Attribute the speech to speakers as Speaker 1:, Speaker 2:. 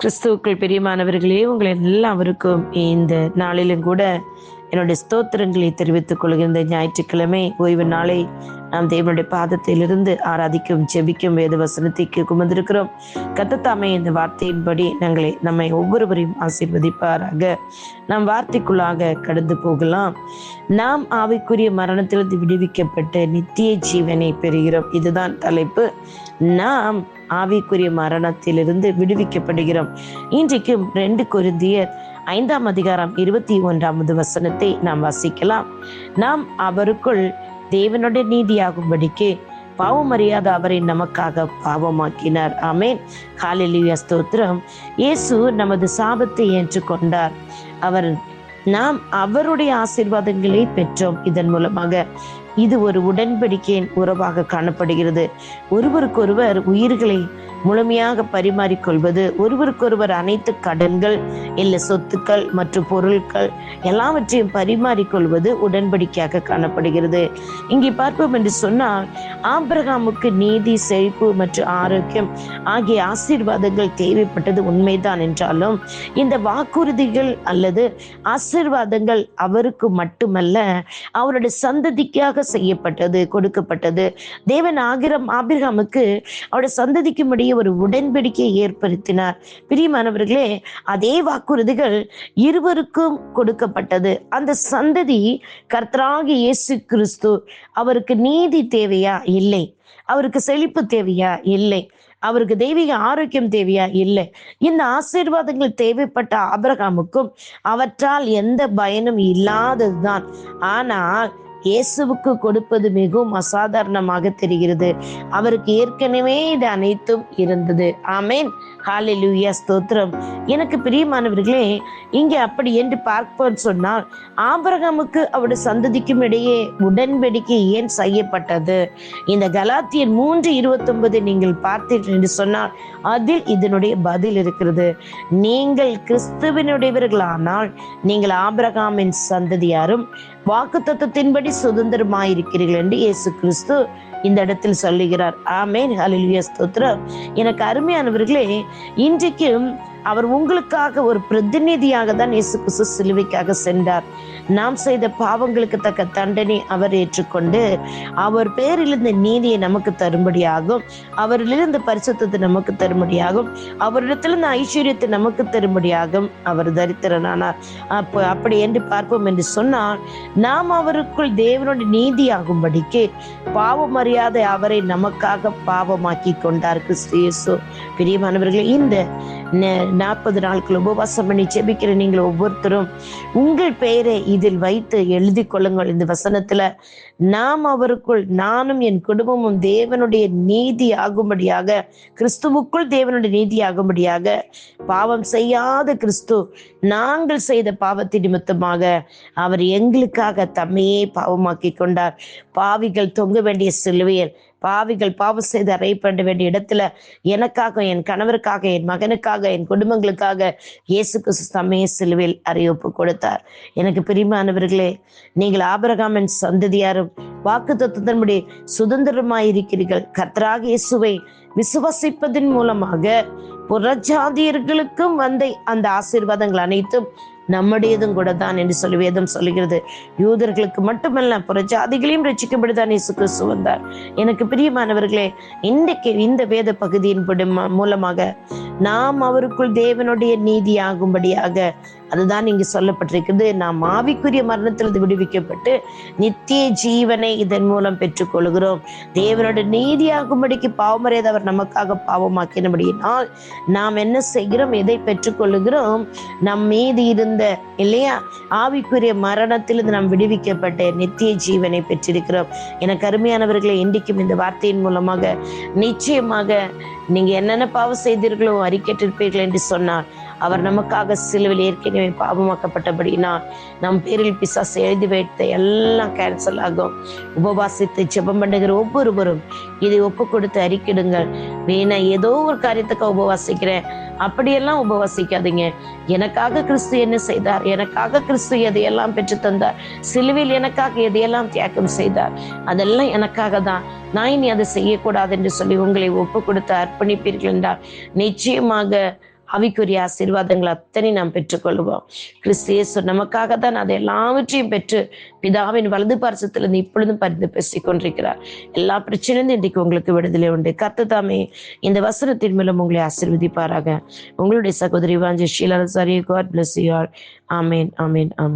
Speaker 1: கிறிஸ்துவுக்கள் பிரியமானவர்களே உங்களை எல்லாருக்கும் இந்த நாளிலும் கூட என்னுடைய ஸ்தோத்திரங்களை தெரிவித்துக் கொள்கின்ற ஞாயிற்றுக்கிழமை ஓய்வு நாளை நாம் தேவனுடைய பாதத்திலிருந்து ஆராதிக்கும் ஜெபிக்கும் வேத வசனத்திற்கு குமர்ந்திருக்கிறோம் கத்தத்தாமே இந்த வார்த்தையின்படி நாங்களை நம்மை ஒவ்வொருவரையும் ஆசீர்வதிப்பாராக. நாம் வார்த்தைக்குள்ளாக கடந்து போகலாம். நாம் ஆவிக்குரிய மரணத்திலிருந்து விடுவிக்கப்பட்ட நித்திய ஜீவனை பெறுகிறோம். இதுதான் தலைப்பு. நாம் ஆவிக்குரிய மரணத்திலிருந்து விடுவிக்கப்படுகிறோம். இன்றைக்கும் ரெண்டு குருந்தியர் ஐந்தாம் அதிகாரம் இருபத்தி ஒன்றாவது வசனத்தை நாம் வாசிக்கலாம். நாம் அவருக்குள் தேவனுடைய நீதியாகும்படிக்கு பாவம் அறியாத அவரை நமக்காக பாவமாக்கினார். ஆமேன். காலிலியா ஸ்தோத்திரம். இயேசு நமது சாபத்தை ஏற்றுக்கொண்டார். அவர் நாம் அவருடைய ஆசீர்வாதங்களை பெற்றோம். இதன் மூலமாக இது ஒரு உடன்படிக்கையின் உறவாக காணப்படுகிறது. ஒருவருக்கொருவர் உயிர்களை முழுமையாக பரிமாறிக்கொள்வது ஒருவருக்கொருவர் அனைத்து கடன்கள் இல்லை சொத்துக்கள் மற்றும் பொருட்கள் எல்லாவற்றையும் பரிமாறிக்கொள்வது உடன்படிக்கையாக காணப்படுகிறது. இங்கே பார்ப்போம் என்று சொன்னால் ஆபிரகாமுக்கு நீதி செழிப்பு மற்றும் ஆரோக்கியம் ஆகிய ஆசீர்வாதங்கள் தேவைப்பட்டது உண்மைதான் என்றாலும் இந்த வாக்குறுதிகள் அல்லது ஆசீர்வாதங்கள் அவருக்கு மட்டுமல்ல அவருடைய சந்ததிக்காக செய்யப்பட்டது கொடுக்கப்பட்டது. தேவன் ஆகிரம் ஆபிரகாமுக்கு அவருடைய சந்ததிக்கு முடிய ஒரு உடன்படிக்கையை ஏற்படுத்தினார். பிரியமானவர்களே அதே வாக்குறுதிகள் இருவருக்கும் கொடுக்கப்பட்டது. அந்த சந்ததி கர்த்தராகி இயேசு கிறிஸ்து. அவருக்கு நீதி தேவையா? இல்லை. அவருக்கு செழிப்பு தேவையா? இல்லை. அவருக்கு தெய்வீக ஆரோக்கியம் தேவையா? இல்லை. இந்த ஆசீர்வாதங்கள் தேவைப்பட்ட அபிரகாமுக்கும் அவற்றால் எந்த பயனும் இல்லாததுதான். ஆனால் இயேசுவுக்கு கொடுப்பது மிகவும் அசாதாரணமாக தெரிகிறது. அவருக்கு ஏற்கனவே இது அனைத்தும் இருந்தது. ஆமேன். ஹாலிலூயா ஸ்தோத்திரம். எனக்கு பிரியமானவர்களே இங்கே அப்படி என்று பார்ப்போம் சொன்னால் ஆபரகமுக்கு அவருடைய சந்ததிக்கும் இடையே உடன்படிக்கை ஏன் செய்யப்பட்டது? இந்த கலாத்தியன் மூன்று இருபத்தொன்பது நீங்கள் பார்த்தீர்கள் என்று சொன்னால் அதில் இதனுடைய பதில் இருக்கிறது. நீங்கள் கிறிஸ்துவனுடையவர்களானால் நீங்கள் ஆபரகாமின் சந்ததியாரும் வாக்கு தத்துவத்தின்படி சுதந்திரமாயிருக்கிறீர்கள் என்று இயேசு கிறிஸ்து இந்த இடத்தில் சொல்லுகிறார். ஆமேன். ஹலிலுயா ஸ்தோத்திரம். எனக்கு அருமையானவர்களே இன்றைக்கும் அவர் உங்களுக்காக ஒரு பிரதிநிதியாக தான் இயேசு கிறிஸ்து சிலுவைக்காக சென்றார். நாம் செய்த பாவங்களுக்கு தக்க தண்டனை அவர் ஏற்றுக்கொண்டு அவர் பேரிலிருந்து நீதியை நமக்கு தரும்படியாகும். அவரிலிருந்து பரிசுத்தத்தை நமக்கு தரும்படியாகும். அவரிடத்திலிருந்து ஐஸ்வர்யத்தை நமக்கு தரும்படியாகும். அவர் தரித்திரனானார். அப்போ அப்படி என்று பார்ப்போம் என்று சொன்னால் நாம் அவருக்குள் தேவனுடைய நீதியாகும்படிக்கு பாவம் அறியாத அவரை நமக்காக பாவமாக்கி கொண்டார் கிறிஸ்து இயேசு. பிரியமானவர்களே இந்த நாற்பது நாட்கள் உபவாசம் பண்ணி செபிக்கிற நீங்கள் ஒவ்வொருத்தரும் உங்கள் பெயரை இதில் வைத்து எழுதி கொள்ளுங்கள் இந்த வசனத்துல. நாம் அவருக்குள் நானும் என் குடும்பமும் தேவனுடைய நீதி ஆகும்படியாக கிறிஸ்துவுக்குள் தேவனுடைய நீதி ஆகும்படியாக பாவம் செய்யாத கிறிஸ்து நாங்கள் செய்த பாவத்தை நிமித்தமாக அவர் எங்களுக்காக தம்மையே பாவமாக்கி கொண்டார். பாவிகள் தொங்க வேண்டிய சிலுவையில் பாவிகள் பாவம் செய்து அறையப்பட வேண்டிய இடத்துல எனக்காக என் கணவருக்காக என் மகனுக்காக என் குடும்பங்களுக்காக இயேசு கிறிஸ்து சிலுவையில் அறிவிப்பு கொடுத்தார். எனக்கு பிரிமானவர்களே நீங்கள் ஆபரகாமன் சந்ததியாரும் வாக்கு தத்துவத்தின்படி சுதந்திரமாயிருக்கிறீர்கள் கர்த்தராக இயேசுவை விசுவசிப்பதன் மூலமாக புறஜாதியர்களுக்கும் வந்த அந்த ஆசீர்வாதங்கள் அனைத்தும் நம்முடையதும் கூட தான் என்று சொல்லி வேதம் சொல்லுகிறது. யூதர்களுக்கு மட்டுமல்ல புறஜாதிகளையும் ரசிக்கப்படுதான் இயேசு கிறிஸ்து வந்தார். எனக்கு பிரியமானவர்களே இன்றைக்கு இந்த வேத பகுதியின் மூலமாக நாம் அவருக்குள் தேவனுடைய நீதி ஆகும்படியாக அதுதான் இங்கு சொல்லப்பட்டிருக்கிறது. நாம் ஆவிக்குரிய மரணத்திலிருந்து விடுவிக்கப்பட்டு நித்திய ஜீவனை இதன் மூலம் பெற்றுக்கொள்கிறோம். தேவனோட நீதியாகும்படிக்கு பாவமறையது அவர் நமக்காக பாவமாக்கினபடியினால் நாம் என்ன செய்கிறோம்? எதை பெற்றுக்கொள்கிறோம் நம் மீது இருந்த இல்லையா? ஆவிக்குரிய மரணத்திலிருந்து நாம் விடுவிக்கப்பட்ட நித்திய ஜீவனை பெற்றிருக்கிறோம். என கருமையானவர்களை இன்றைக்கும் இந்த வார்த்தையின் மூலமாக நிச்சயமாக நீங்க என்னென்ன பாவம் செய்தீர்களோ அறிக்கேற்றிருப்பீர்கள் என்று சொன்னார். அவர் நமக்காக சிலுவில் ஏற்கனவே பாவமாக்கப்பட்டபடினா நம் பேரில் பிசாசு எழுதி வைத்த எல்லாம் கேன்சல் ஆகும். உபவாசித்து ஜெபம் பண்ணுகிற ஒவ்வொருவரும் இதை ஒப்பு கொடுத்து அறிக்கிடுங்கள் வேணா ஏதோ ஒரு காரியத்துக்கு உபவாசிக்கிறேன். அப்படியெல்லாம் உபவாசிக்காதீங்க. எனக்காக கிறிஸ்து என்ன செய்தார்? எனக்காக கிறிஸ்து எதையெல்லாம் பெற்று தந்தார் சிலுவையில் எனக்காக எதையெல்லாம் தியாகம் செய்தார்? அதெல்லாம் எனக்காக தான். நான் இனி அதை செய்யக்கூடாது என்று சொல்லி உங்களை ஒப்பு கொடுத்து அர்ப்பணிப்பீர்கள் என்றால் நிச்சயமாக அவிக்குரிய ஆசீர்வாதங்கள் அத்தனை நாம் பெற்றுக்கொள்வோம். கிறிஸ்து நமக்காக தான் அதை எல்லாவற்றையும் பெற்று பிதாவின் வலது பார்சத்திலிருந்து இப்பொழுதும் பரிந்து பேசிக் கொண்டிருக்கிறார். எல்லா பிரச்சனையும் இன்றைக்கு உங்களுக்கு விடுதலை உண்டு. கத்து தாமே இந்த வசனத்தின் மூலம் உங்களை ஆசீர்வதிப்பாராக. உங்களுடைய சகோதரி Vanji Sheela sorry God bless you all amen amen amen.